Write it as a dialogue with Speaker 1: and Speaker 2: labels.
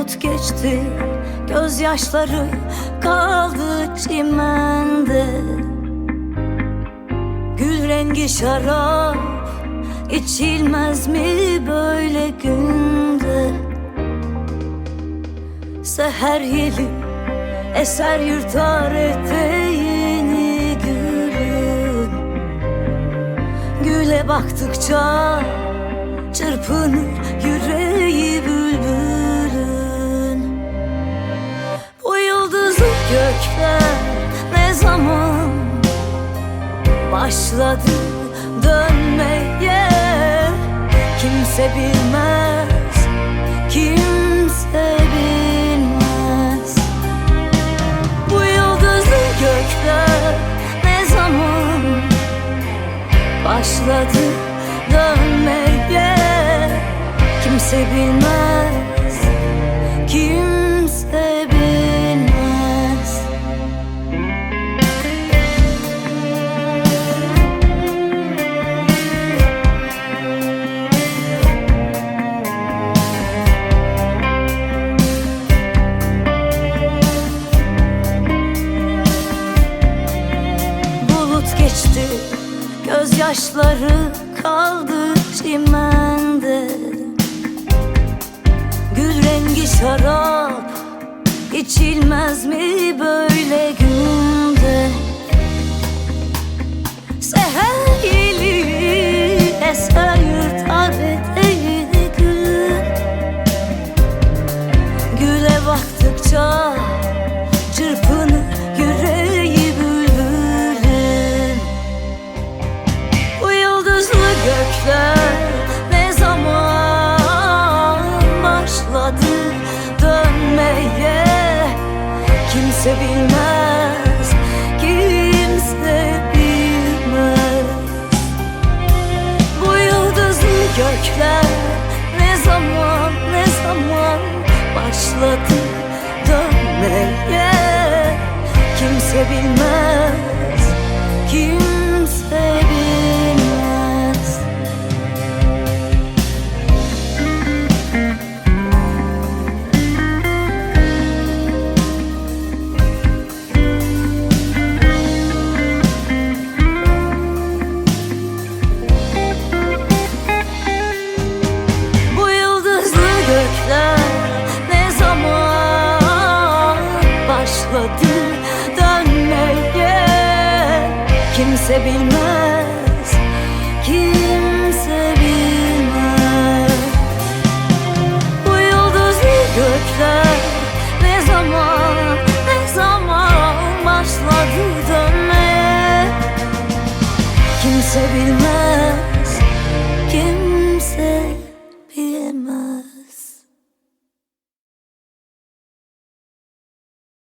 Speaker 1: Bulut geçti Gözyaşları kaldı çimende. Gül rengi şarap içilmez mi böyle günde? Seher yeli eser yırtar eteğini gülün Güle baktıkça çırpınır ne zaman başladı dönmeye? Kimse bilmez, kimse bilmez. Bu yıldızlı gökler ne zaman başladı dönmeye? Kimse bilmez, kimse geçti. Gözyaşları kaldı çimende. Gül rengi şarap içilmez mi böyle Kimse bilmez, kimse bilmez. Bu yıldızlı gökler ne zaman ne zaman başladı dönmeye? Kimse bilmez, Kimse bilmez,